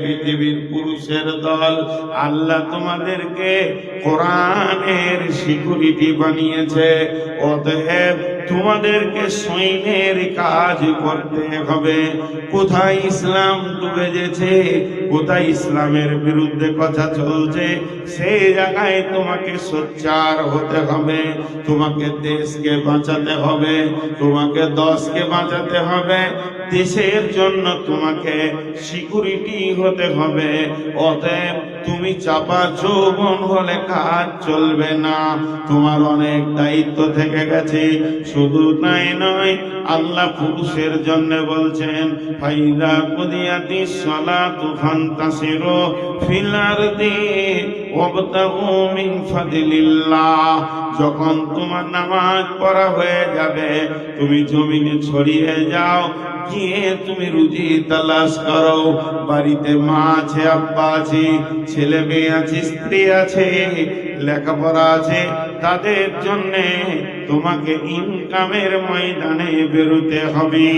পৃথিবীর পুরুষের দল। আল্লাহ তোমাদেরকে কোরআনের সিকিউরিটি বানিয়েছে। অতএব তোমাদেরকে সৈন্যের কাজ করতে হবে। কোথায় ইসলাম ডুবে গেছে? কোথায় ইসলামের বিরুদ্ধে কথা চলছে? সেই জায়গায় তোমাকে সোচ্চার হতে হবে। তোমাকে দেশকে বাঁচাতে হবে। তোমাকে দশকে বাঁচাতে হবে। দেশের জন্য তোমাকে সিকিউরিটি হতে হবে। অতএব তুমি চাপা যৌবন হলে কাজ চলবে না। তোমার অনেক দায়িত্ব থেকে গেছে। শুধু তাই নয়, আল্লাহ পুরুষের জন্য বলছেন, ফাইদা কুদিয়াতি সালাতু ফান্তাসিরু ফিল আরদি ওয়াবতাগু মিন ফাদলিল্লাহ। যখন তোমার নামাজ পড়া হয়ে যাবে, তুমি জমিনে ছড়িয়ে যাও, গিয়ে তুমি রুজি তালাশ করো। বাড়িতে মা আছে, আব্বা আছে, ছেলে মেয়ে আছে, স্ত্রী আছে, লেখাপড়া আছে তাদের জন্য তোমাকে ইনকামের ময়দানে বেরোতে হবে।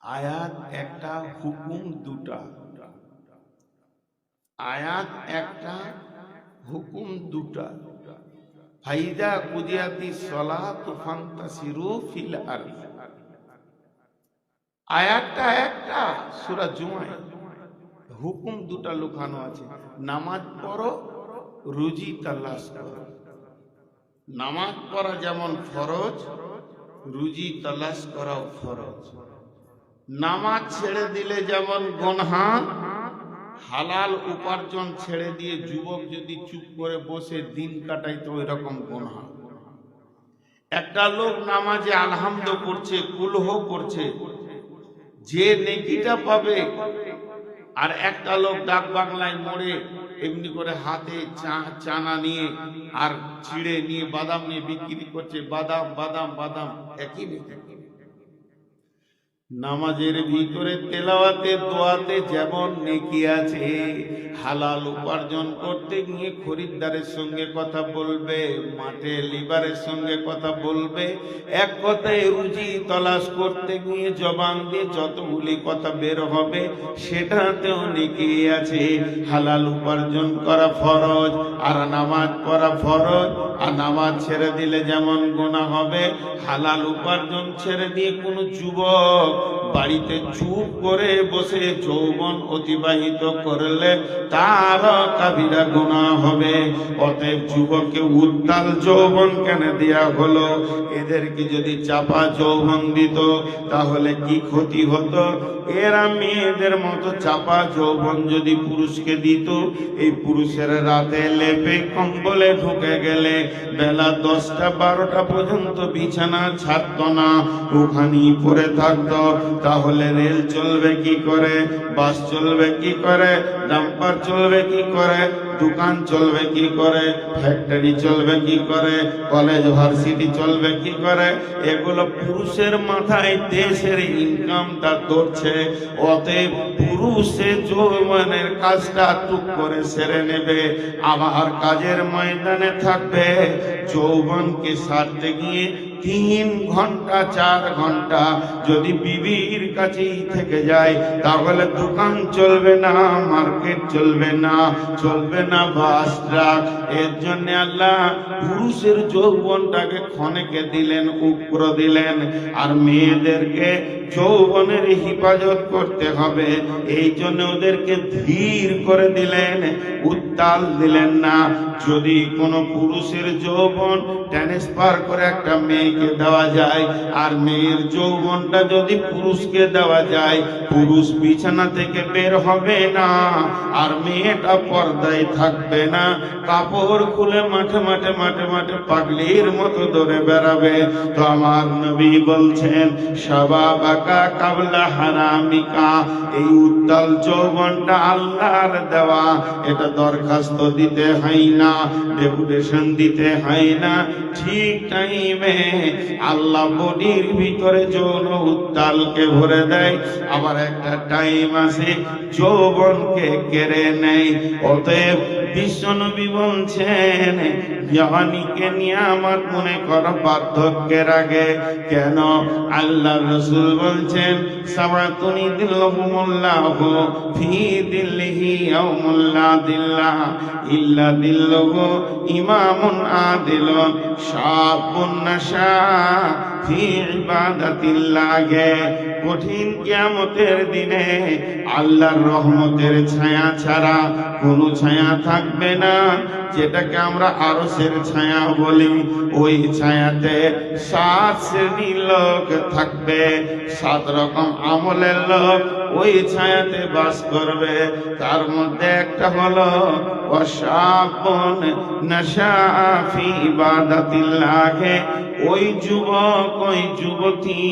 আয়াত একটা হুকুম দুটা। আয়াত একটা হুকুম দুটা। ফাইদা কুদিয়াতি সলাত ফান্তাসিরু ফিল আরদ। আয়াতটা একটা, সূরা জুমায়। হুকুম দুটা লুকানো আছে। নামাজ পড়ো, রুজি তালাশ করো। নামাজ পড়া যেমন ফরজ, রুজি তালাশ করাও ফরজ। নামাজ ছেড়ে দিলে যেমন গনহা, হালাল উপার্জন ছেড়ে দিয়ে যুবক যদি চুপ করে বসে দিন কাটায় তো ওই রকম গনহা। একটা লোক নামাজে আলহামদ করছে, কুলহ করছে, যে নেকিটা পাবে আর একটা লোক ডাক বাংলায় মরে, এমনি করে হাতে চানা নিয়ে আর চিড়ে নিয়ে বাদাম নিয়ে বিক্রি করছে, বাদাম বাদাম বাদাম, একই ব্যাপার। নামাজের ভিতরে তেলাওয়াতে, দোয়াতে যেমন নেকি আছে, হালাল উপার্জন করতে গিয়ে খরিদ্দারের সঙ্গে কথা বলবে, মাঠে লিবারের সঙ্গে কথা বলবে, এক কথায় রুজি তলাশ করতে গিয়ে জবান দিয়ে যতগুলি কথা বের হবে, সেটাতেও নেকি আছে। হালাল উপার্জন করা ফরজ, আর নামাজ পড়া ফরজ আর নামাজ ছেড়ে দিলে যেমন গোনা হবে, হালাল উপার্জন ছেড়ে দিয়ে কোনো যুবক বাড়িতে চুপ করে বসে যৌবন অতিবাহিত করলে তার কাবিরা গোনা হবে। অতএব যুবককে উত্তাল যৌবন কেন দেয়া হলো? এদেরকে যদি চাপা যৌবন দিত, তাহলে কি ক্ষতি হতো? এরা মেয়েদের মতো চাপা যৌবন যদি পুরুষকে দিত, এই পুরুষের রাতে লেপে কম্বলে ঢুকে গেলে বেলা দশটা বারোটা পর্যন্ত বিছানা ছাড়ত না, ওখানেই পড়ে থাকতো। তাহলে রেল চলবে কি করে? বাস চলবে কি করে? ডাম্পার চলবে কি করে? দোকান চলবে কি করে? ফ্যাক্টরি চলবে কি করে? কলেজ, ভার্সিটি চলবে কি করে? এগুলো পুরুষের মাথায় দেশের ইনকামটা ধরছে। অতএব পুরুষে যৌবনের কাজটা টুক করে সেরে নেবে। আবার কাজের ময়দানে থাকবে, যৌবনকে সারতে গিয়ে তিন ঘণ্টা, চার ঘণ্টা যদি বিবির কাছেই থেকে যায়, তাহলে দোকান চলবে না, মার্কেট চলবে না চলবে না বাস ট্রাক। এর জন্য আল্লাহ পুরুষের যৌবনটাকে ক্ষণেকে দিলেন, উগ্র দিলেন। আর মেয়েদেরকে যৌবনের হেফাজত করতে হবে। এই জন্য ওদেরকে ধীর করে দিলেন, উত্তাল দিলেন না। যদি কোনো পুরুষের যৌবন ট্রান্সফার করে একটা মেয়েকে দেওয়া যায়, আর মেয়ের যৌবনটা যদি পুরুষকে দেওয়া যায়, পুরুষ বিছানা থেকে বের হবে না, আর মেয়েটা পর্দায় থাকবে না। কাপড় খুলে মাঠে মাঠে মাঠে মাঠে পাগলির মতো ধরে বেড়াবে। তো আমার নবী বলছেন, সবা বাকা কাবলা হারামিকা। এই উত্তাল যৌবনটা আল্লাহর দেওয়া। এটা দরখাস্ত দিতে হয় না, ডেপুটেশন দিতে হয় না। ঠিক টাইমে আল্লাহ বডির ভিতরে যৌন উত্তালকে ভরে দেয়। আবার একটা টাইম আছে, যৌবনকে কেড়ে নেয়। অতএব বিশ্বনবী বলছেন জওয়ানিকে নিয়ে আমার মনে কর বার্ধক্যের আগে। কেন? আল্লাহ রসুল বলছেন সাবাতুনি দিল্লাহুমুল্লাহ ফি দিল্লিহি ইয়াউমুল্লা দিল্লাহ ইল্লা দিল্লাহু ইমামুন শাবুন নাশা ফি কঠিন কিয়ামতের দিনে আল্লাহর রহমতের ছায়া ছাড়া কোনো ছায়া থাকবে না। যেটাকে আমরা আরসের ছায়া বলি, ওই ছায়াতে সাত শ্রেণির লোক থাকবে। সাত রকম আমলের লোক ওই ছায়াতে বাস করবে। তার মধ্যে একটা হলো অসাপন নশাফি ইবাদাতিল্লাহে ওই যুবক, ওই যুবতী,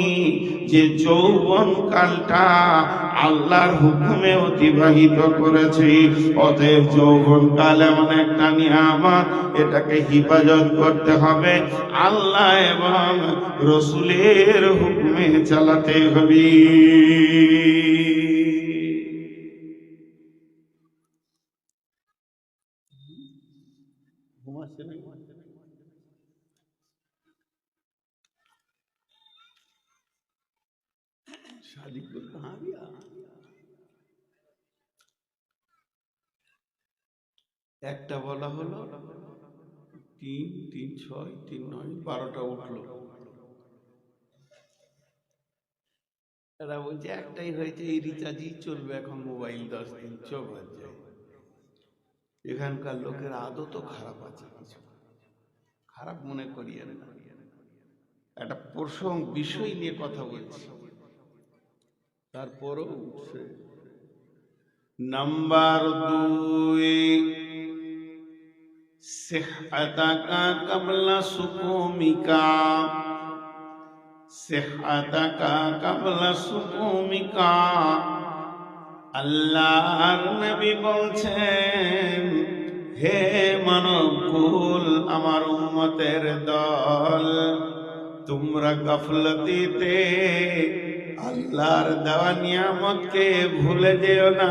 যে যৌবন কালটা আল্লাহর হুকুমে অতিবাহিত করেছে, অতএব যৌবন কাল এমন একটা নিয়ামত, এটাকে হিফাজত করতে হবে। আল্লাহ এবং রসুলের হুকুমে চালাতে হবে। ঘুমাচ্ছে না शादी को कहाँ गया একটা বলা হলো তিন তিন ছয় তিন নয় বারোটা উঠলো এরা বলছে একটাই হয়েছে এই রিচার্জই চলবে এখন মোবাইল দশ দিন চোখ যায় এখানকার লোকের আদতও খারাপ আছে কিছু খারাপ মনে করিয়েন না একটা প্রসঙ্গ বিষয় নিয়ে কথা বলছি তারপরও উঠছে নাম্বার দুই, সেহাতাকা কাবলা সুকুমিকা, সেহাতাকা কাবলা সুকুমিকা। আল্লাহর নবী বলছেন, হে মানব কুল আমার উম্মতের দল, তোমরা গাফলতিতে আল্লাহর দেওয়া নিয়ামতকে ভুলে যেও না,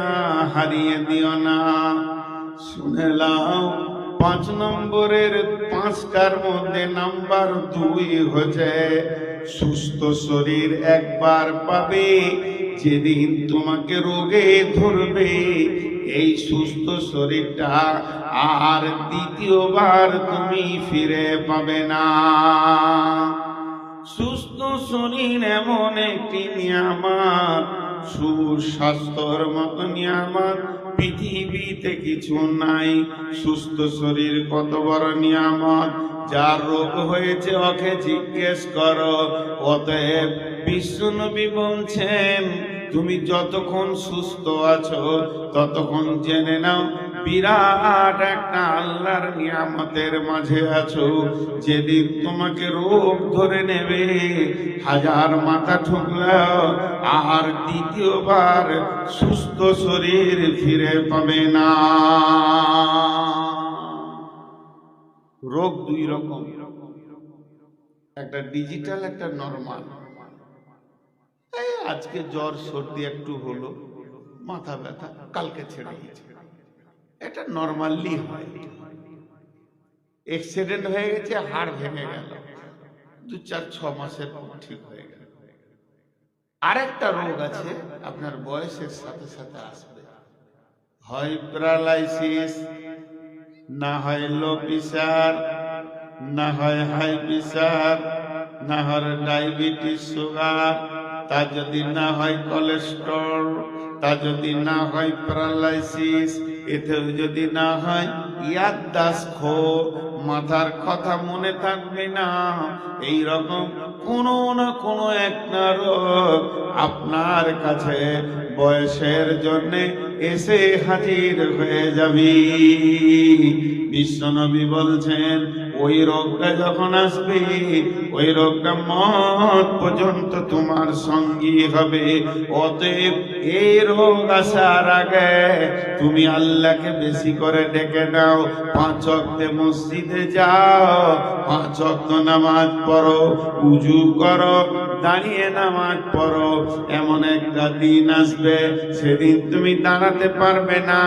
হারিয়ে দিও না। শুনে লাও পাঁচ নম্বরের পাঁচটার মধ্যে নাম্বার দুই হচ্ছে, সুস্থ শরীর একবার পাবে, যেদিন তোমাকে রোগে ধরবে। এই সুস্থ শরীরটা আর দ্বিতীয়বার তুমি ফিরে পাবে না। সুস্থ শরীর এমন একটি নিয়ামত, সুস্বাস্থ্যর মতো নিয়ামত পৃথিবীতে কিছু নাই। সুস্থ শরীর কত বড় নিয়ামত? যার রোগ হয়েছে ওকে জিজ্ঞেস করো। অতএব বিশ্বনবী বলছেন, তুমি যতক্ষণ সুস্থ আছো, ততক্ষণ জেনে নাও বিরাট একটা আল্লাহর নিয়ামতের মাঝে আছো। যেদিন তোমাকে রোগ ধরে নেবে, হাজার মাথা ঠুকলেও আর দ্বিতীয়বার সুস্থ শরীর ফিরে পাবে না। রোগ দুই রকম। একটা ডিজিটাল, একটা নর্মাল। আজকে জ্বর, সর্দি একটু হলো, মাথা ব্যথা, কালকে ছেড়ে গেছে এটা নর্মালি হয়। অ্যাক্সিডেন্ট হয়ে গেছে, হাড় ভেঙে গেল। দু চার, ছ মাসের ঠিক হয়ে গেল। আরেকটা রোগ আছে, আপনার বয়সের সাথে সাথে আসবে। হয় প্যারালাইসিস না হয় লো প্রেশার না হয় হাই প্রেশার না হয় ডায়াবেটিস সুগার তা যদি না হয় কোলেস্ট্রল তা যদি না হয় প্যারালাইসিস এতেও যদি না হয় ইয়াদাস খো মাথার কথা মনে থাকবে না। এই রকম কোনো না কোনো একটা রোগ আপনার কাছে বয়সের জন্য এসে হাজির হয়ে যাবি। বিশ্বনবী বলছেন ওই রোগটা যখন আসবে, ওই রোগটা মত পর্যন্ত তোমার সঙ্গী হবে। অতএব এই রোগ আসার আগে তুমি আল্লাহকে বেশি করে ডেকে নাও। পাঁচ অক্টে মসজিদে যাও, পাঁচ অক্ট নামাজ পড়ো, উজু করো, দাঁড়িয়ে নামাজ পড়ো। এমন একটা দিন আসবে, সেদিন তুমি দাঁড়াতে পারবে না।